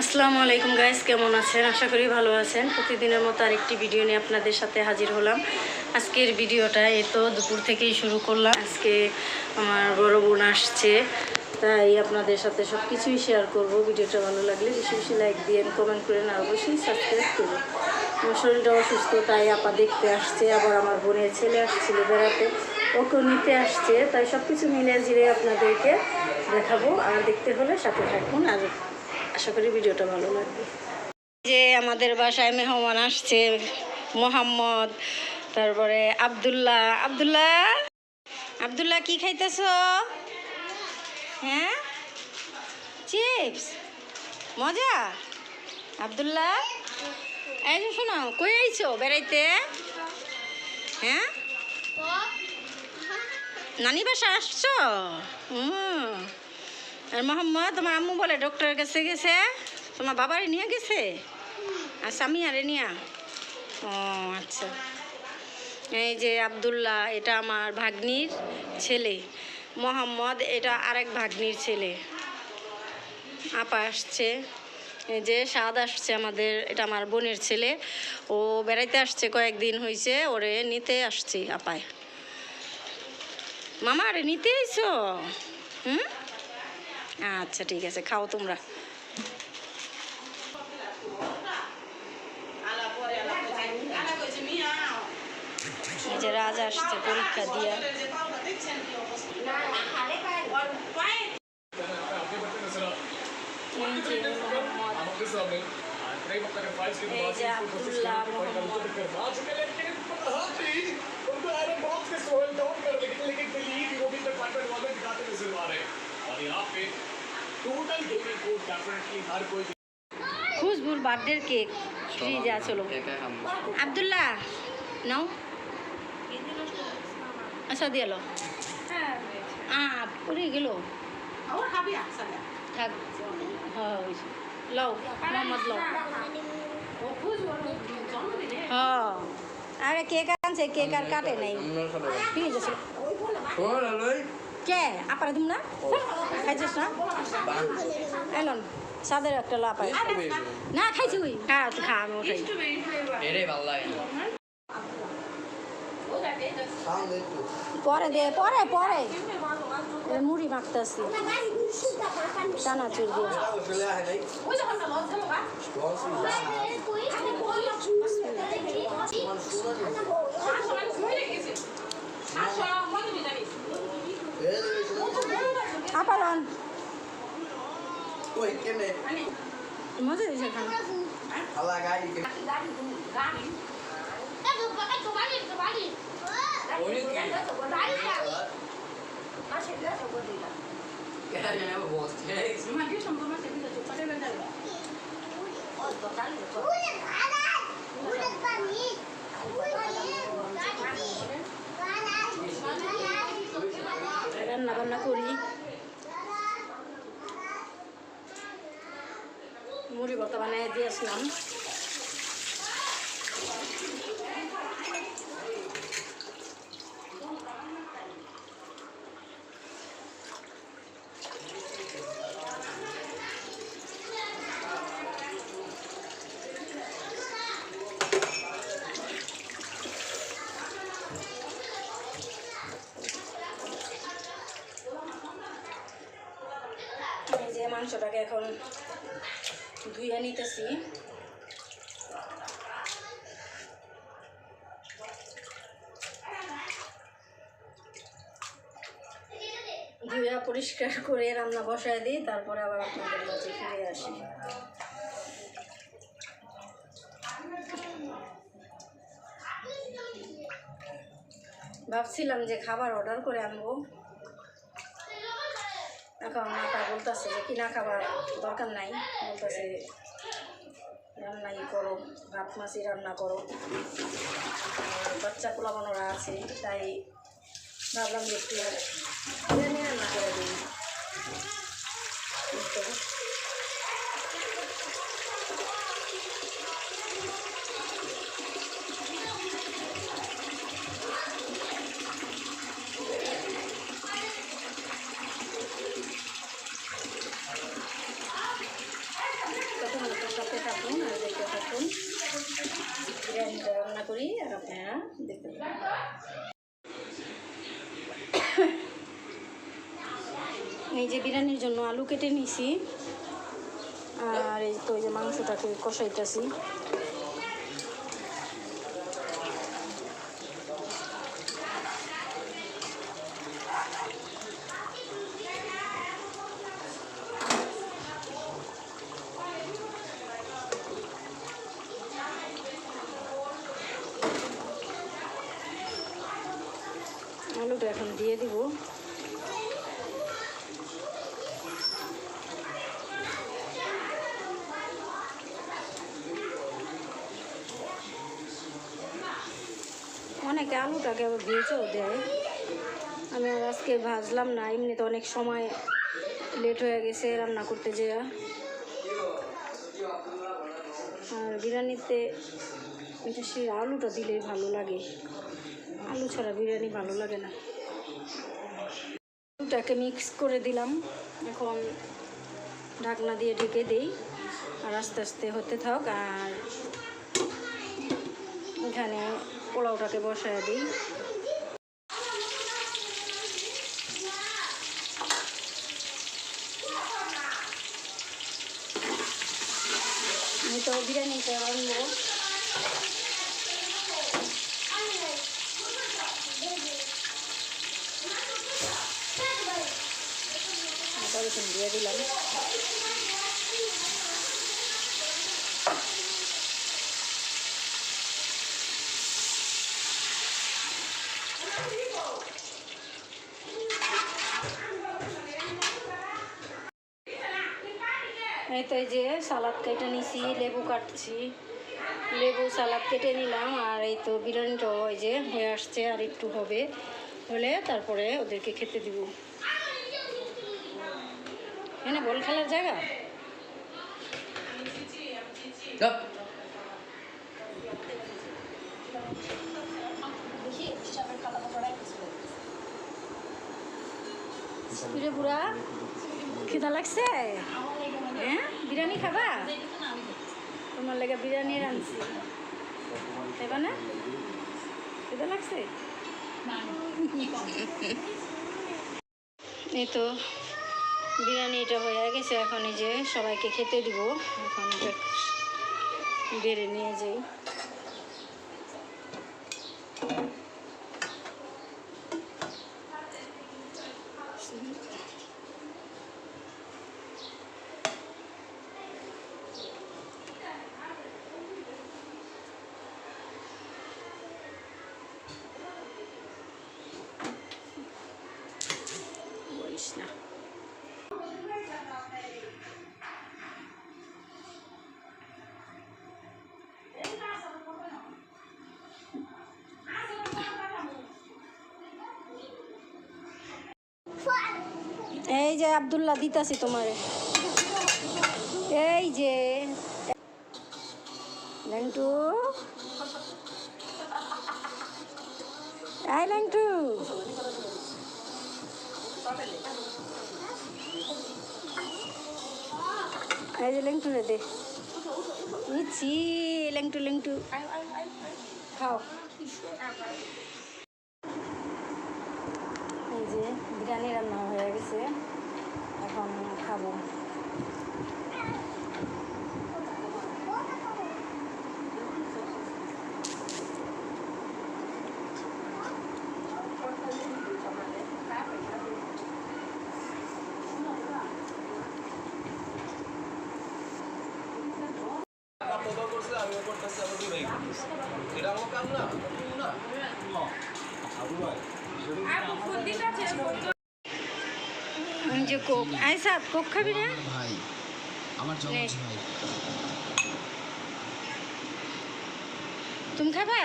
আসসালামু আলাইকুম গাইস কেমন আছেন? আশা করি ভালো আছেন। প্রতিদিনের মতো আরেকটি ভিডিও নিয়ে আপনাদের সাথে হাজির হলাম। আজকের ভিডিওটা এই তো দুপুর থেকেই শুরু করলাম। আজকে আমার বড় বোন আসছে, তাই আপনাদের সাথে সব কিছুই শেয়ার করব। ভিডিওটা ভালো লাগলে বেশি বেশি লাইক দিয়েন কমেন্ট করেন আর অবশ্যই সাবস্ক্রাইব করুন আমার শরীরটা অসুস্থ, তাই আপা দেখতে আসছে, আবার আমার বোনের ছেলে আসছিল বেড়াতে। ওকেও নিতে আসছে, তাই সব কিছু মিলে জিরে আপনাদেরকে দেখাবো। আর দেখতে হলে সাথে থাকুন। আর আশা করি ভিডিওটা ভালো লাগবে। যে আমাদের বাসায় মেহমান আসছে, মোহাম্মদ, তারপরে আব্দুল্লাহ। আব্দুল্লাহ? আব্দুল্লাহ, কি খাইতেছ? হ্যাঁ? চিপস? মজা? আব্দুল্লাহ? এই যে শোনো, কই আইছো বেড়াইতে? হ্যাঁ? নানি বাসা আসছো? হুম আর মোহাম্মদ, তোমার আম্মু বলে ডক্টরের কাছে গেছে। তোমার বাবারে নিয়ে গেছে? আর স্বামী আরে নিয়া? ও আচ্ছা। এই যে আবদুল্লাহ, এটা আমার ভাগ্নির ছেলে। মোহাম্মদ, এটা আরেক ভাগ্নির ছেলে। আপা আসছে। যে স্বাদ আসছে আমাদের, এটা আমার বোনের ছেলে। ও বেড়াইতে আসছে, কয়েকদিন হয়েছে ওরে নিতে আসছি, আপায়। মামা, আরে নিতে আইছো? হুম? আচ্ছা ঠিক আছে খাও তোমরা এই যে রাজ আসছে পরীক্ষা দিয়ে এই যে মোহাম্মদ খুশবুর বার্থডের কেক ফ্রিজে চলো আব্দুল্লাহ নাও আচ্ছা দিয়ে লো আ পড়ে গেল থাক হ্যাঁ লও মোহাম্মদ লও হ্যাঁ আরে কেক আনছে কেক আর কাটে নাই ফ্রিজে ছিল কে? আপারে তুমি না? খাইছিস না? এলন সাদের একটা লাপাই না খাইছি ওই। খা তুই খা আমি ওঠাই পরে দে পরে পরে। মুড়ি মাখতেছি। চানাচুর দিয়ে। আপালন। মজা দিয়েছে খানা রান্না বান্না করি। মুড়ি ভর্তা বানিয়ে দিয়েছিলাম এই যে মাংসটাকে এখন ধুয়ে নিতেছি। ধুয়ে পরিষ্কার করে রান্না বসায় দিই, তারপরে আবার আপনাদের কাছে ফিরে আসি। ভাবছিলাম যে খাবার অর্ডার করে আনব। এখন মাতা বলতেছে যে, কিনা খাবার দরকার নাই। বলতেছে, রান্নাই করো, ভাত মাছি রান্না করো। বাচ্চা পোলাবানোরা আছে, তাই ভাবলাম যে একটু রান্না করে দিই এই তো। করি আর আপনারা দেখতে পারেন এই যে বিরিয়ানির জন্য আলু কেটে নিছি। আর এই তো এই যে মাংসটাকে কষাইতেছি। আলুটা এখন দিয়ে দিব। আলুটাকে আবার ভেজেও দেয়। আমি আর আজকে ভাজলাম না, এমনিতে অনেক সময় লেট হয়ে গেছে রান্না করতে যেয়া। আর বিরিয়ানিতে এটা সে আলুটা দিলেই ভালো লাগে। আলু ছাড়া বিরিয়ানি ভালো লাগে না। আলুটাকে মিক্স করে দিলাম। এখন ঢাকনা দিয়ে ঢেকে দিই। আর আস্তে আস্তে হতে থাক। আর এখানে পোলাওটাকে বসায় দিই। তো বিরিয়ানিটা আনব। দিয়ে দিলাম। এই তো এই যে সালাদ কেটে নিছি লেবু কাটছি। লেবু সালাদ কেটে নিলাম আর এই তো বিরিয়ানিটাও ওই যে হয়ে আসছে আর একটু হবে। হলে তারপরে ওদেরকে খেতে দিব। এখানে বল খেলার জায়গা? বুড়া খিদা লাগছে? হ্যাঁ? বিরিয়ানি খাবা? তোমার লেগে বিরিয়ানি রাঁধছি। খাইবা না? খেতে লাগছে? এই তো, বিরিয়ানিটা হয়ে গেছে, এখন এই যে সবাইকে খেতে দিব। এখন বেড়ে নিয়ে যাই বলিস না এই যে আব্দুল্লাহ দিতাছি তোমারে। এই যে। ল্যাংটু। এই ল্যাংটু। এই যে লেংটু রে দে। নিচ্ছি লেংটু লেংটু খাও। এই যে বিরিয়ানি রান্না হয়ে গেছে। এখন খাব তোমরা করছে আমিও করতেছি আমার দুই ভাই করতেছে এটা আমার কাম না না আবু ভাই এই যে কোক। আইসা কোক খাবি না? ভাই আমার জমজ ভাই তুমি খাবা?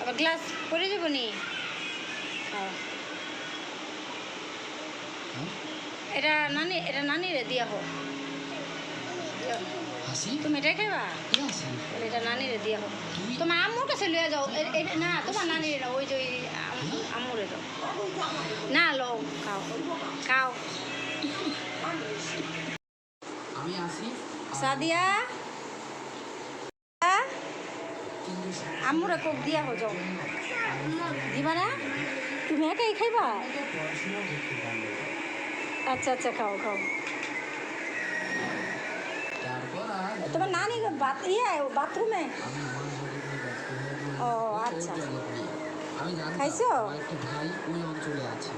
আবার গ্লাস পরে যাব নি? হ্যাঁ? এটা নানি এটা নানি রে দিয়া হোক। তুমি এটাই এটা দিয়া তোমার আম্মুর কাছে লইয়া যাও না তোমার না ওই যে আম্মুরে যাও না লও খাও খাও সাদিয়া আম্মুরা কোক দিয়া হো দিবা না তুমি একাই খাইবা আচ্ছা আচ্ছা খাও খাও তোমার নানি ইয়ে বাথরুমে? ও আচ্ছা। খাইছো? ভাই ওই অঞ্চলে আছে।